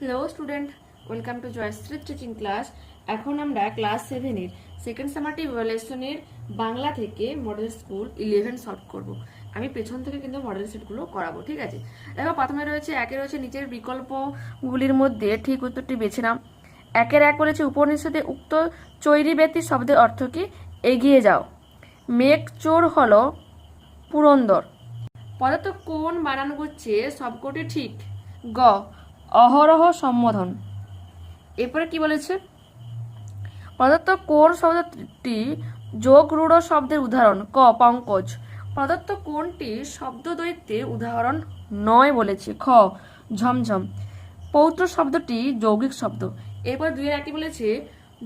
Hello student welcome to Joyshree teaching class এখন আমরা class সেভেনের সেকেন্ড সামারটিভ লেসনের বাংলা থেকে মডেল স্কুল ইলেভেন সলভ করব। আমি পেছন থেকে কিন্তু মডেল সেটগুলো করাবো, ঠিক আছে? দেখো, প্রথমে রয়েছে, একে রয়েছে নিচের বিকল্পগুলির মধ্যে ঠিক উত্তরটি বেছে নাও। একের এক বলেছে উপনিষদে উক্ত চৈরি ব্যক্তি শব্দের অর্থ কি? এগিয়ে যাও। মেঘ চোর হল পুরন্দর। পদার্থ কোন বানান করছে সবকটি ঠিক? গ অহরহ সম্বোধন। এরপরে কি বলেছে? প্রদত্ত কোন শব্দটি যোগ রূঢ় শব্দের উদাহরণ, ক, পঙ্কজ। প্রদত্ত কোনটি শব্দ দৈত্যের উদাহরণ নয় বলেছে, খ, ঝমঝম। পৌত্র শব্দটি যৌগিক শব্দ। এরপর দুই একটি বলেছে,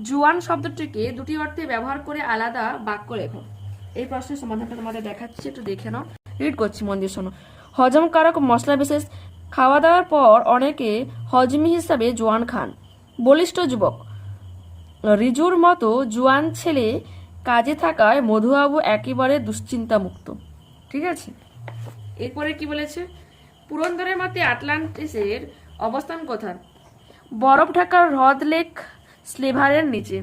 জুয়ান শব্দটিকে দুটি অর্থে ব্যবহার করে আলাদা বাক্য লেখো। এই প্রশ্নের সমাধানটা তোমাদের দেখাচ্ছি, একটু দেখে নাও। রিড করছি, মন দিয়ে শোনো। হজমকারক মশলা বিশেষ খাওয়া দাওয়ার পর অনেকে হজমি হিসাবে জোয়ান খান। বলিষ্ঠ যুবক, রিজুর মতো জোয়ান ছেলে কাজে থাকায় মধুবাবু একেবারে দুশ্চিন্তামুক্ত। ঠিক আছে? এরপরে কি বলেছে? পুরন্দরের মতে আটলান্টিসের অবস্থান কোথায় বরফ ঢাকার হ্রদ লেক স্লেভারের নিচে।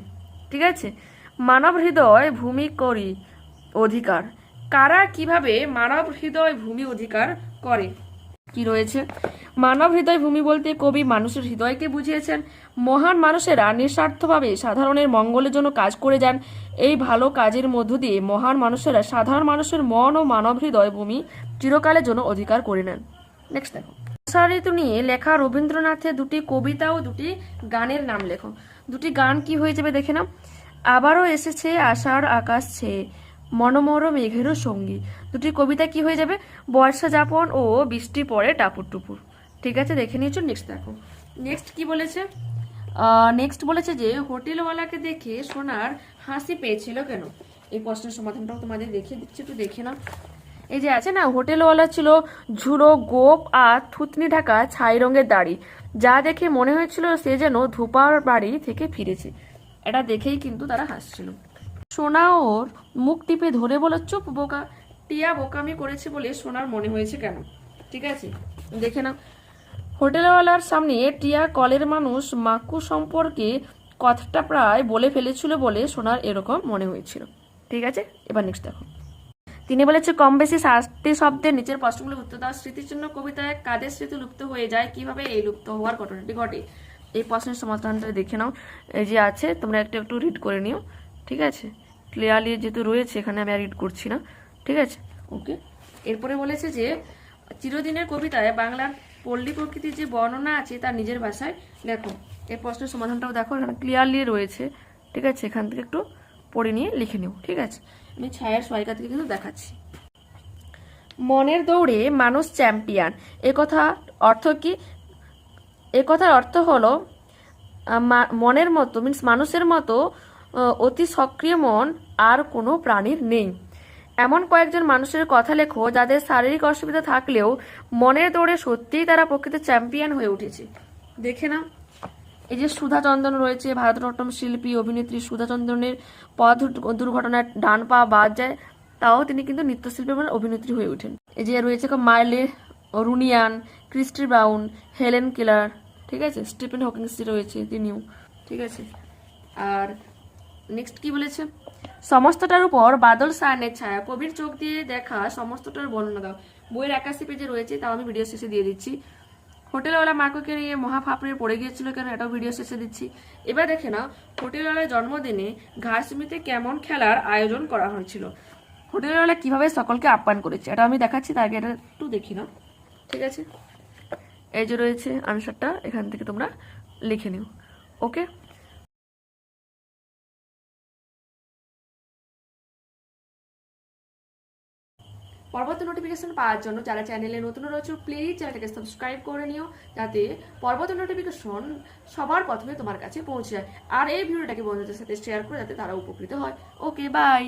ঠিক আছে? মানব হৃদয় ভূমি করি অধিকার। কারা কীভাবে মানব হৃদয় ভূমি অধিকার করে? কি রয়েছে? মানব হৃদয় ভূমি বলতে কবি মানুষের হৃদয়কে বুঝিয়েছেন। মহান মানুষেরা নিঃস্বার্থভাবে সাধারণের মঙ্গলের জন্য কাজ করে যান। এই ভালো কাজের মধ্য দিয়ে মহান মানুষেরা সাধারণ মানুষের মন ও মানব হৃদয় ভূমি চিরকালের জন্য অধিকার করে নেন। নেক্সট দেখো। বর্ষা ঋতু নিয়ে লেখা রবীন্দ্রনাথের দুটি কবিতা ও দুটি গানের নাম লেখো। দুটি গান কি হয়ে যাবে দেখে নাও। আবারও এসেছে আষাঢ় আকাশ ছেয়ে। মনোমর মেঘেরও সঙ্গী। দুটি কবিতা কি হয়ে যাবে? বর্ষা যাপন ও বৃষ্টি পড়ে টাপুর টুপুর। ঠিক আছে, দেখে নিয়েছো নেক্সট দেখো। নেক্সট কি বলেছে? নেক্সট বলেছে যে, হোটেলওয়ালাকে দেখে সোনার হাসি পেয়েছিল কেন? এই প্রশ্নের সমাধানটাও তোমাদের দেখিয়ে দিচ্ছি, একটু দেখে নাও। এই যে আছে না, হোটেলওয়ালা ছিল ঝুড়ো গোপ আর থুতনি ঢাকা ছাই রঙের দাড়ি। যা দেখে মনে হয়েছিল সে যেন ধূপার বাড়ি থেকে ফিরেছে। এটা দেখেই কিন্তু তারা হাসছিল। সোনা ওর মুখ টিপে ধরে বলে, চুপ বোকা, টিয়া বোকামি করেছে বলে সোনার মনে হয়েছে কেন? ঠিক আছে? দেখে নাও। হোটেলওয়ালার সামনে টিয়া কলের মানুষ মাকু সম্পর্কে কথাটা প্রায় বলে ফেলেছিল বলে সোনার এরকম মনে হয়েছিল। ঠিক আছে? এবার নেক্সট দেখো। তিনি বলেছে, কম বেশি সাতটি শব্দের নিচের প্রশ্নগুলো উত্তর দাও স্মৃতির জন্য কবিতায় কাদের স্মৃতি লুপ্ত হয়ে যায়? কীভাবে এই লুপ্ত হওয়ার ঘটনাটি ঘটে? এই প্রশ্নের সমাধানটা দেখে নাও। এই যে আছে, তোমরা একটু একটু রিড করে নিও। ঠিক আছে? ক্লিয়ারলি যেহেতু রয়েছে, এখানে আমি আর করছি না। ঠিক আছে? ওকে এরপরে বলেছে যে, চিরদিনের কবিতায় বাংলার পল্লী প্রকৃতির যে বর্ণনা আছে তার নিজের ভাষায় লেখো। এই প্রশ্নের সমাধানটাও দেখো, এখানে ক্লিয়ারলি রয়েছে। ঠিক আছে? এখান থেকে একটু পড়ে নিয়ে লিখে নিও। ঠিক আছে? আমি ছায়ার সহায়িকা থেকে কিন্তু দেখাচ্ছি। মনের দৌড়ে মানুষ চ্যাম্পিয়ন কথা অর্থ কি? কথার অর্থ হলো মনের মতো মিন্স মানুষের মতো অতি সক্রিয় মন আর কোনো প্রাণীর নেই। এমন কয়েকজন মানুষের কথা লেখো যাদের শারীরিক অসুবিধা থাকলেও মনের দৌড়ে সত্যিই তারা প্রকৃত চ্যাম্পিয়ন হয়ে উঠেছে। দেখে না এই যে সুধা চন্দন রয়েছে, ভারতনাট্যম শিল্পী, অভিনেত্রী সুধা চন্দনের পথ দুর্ঘটনায় ডান পা বাদ যায়, তাও তিনি কিন্তু নৃত্যশিল্পী এবং অভিনেত্রী হয়ে ওঠেন। এই যে রয়েছে Miley Runyon, Christy Brown, Helen Keller, ঠিক আছে? স্টিফেন হকিংসটি রয়েছে তিনিও, ঠিক আছে? আর নেক্সট কি বলেছে? সমস্তটার উপর বাদল সায়নের ছায়া। কবির চোখ দিয়ে দেখা সমস্তটার বর্ণনা দাও। বইয়ের একাশি পেজে রয়েছে, তাও আমি ভিডিও শেষে দিয়ে দিচ্ছি। হোটেলওয়ালা মাকুকে নিয়ে মহা ফাপড়ে পড়ে গিয়েছিল কেন? এটাও ভিডিও শেষে দিচ্ছি। এবার দেখে না হোটেলওয়ালার জন্মদিনে ঘাসমিতে কেমন খেলার আয়োজন করা হয়েছিল? হোটেলওয়ালা কীভাবে সকলকে আপ্যায়ন করেছে? এটা আমি দেখাচ্ছি, তার আগে এটা একটু দেখি না ঠিক আছে? এই যে রয়েছে আনসারটা, এখান থেকে তোমরা লিখে নিও। ওকে পরবর্তী নোটিফিকেশন পাওয়ার জন্য যারা চ্যানেলে নতুন রয়েছে প্লিজ চ্যানেলটাকে সাবস্ক্রাইব করে নিও, যাতে পরবর্তী নোটিফিকেশন সবার প্রথমে তোমার কাছে পৌঁছে যায়। আর এই ভিডিওটাকে বন্ধুদের সাথে শেয়ার করে যাতে তারা উপকৃত হয়। Okay bye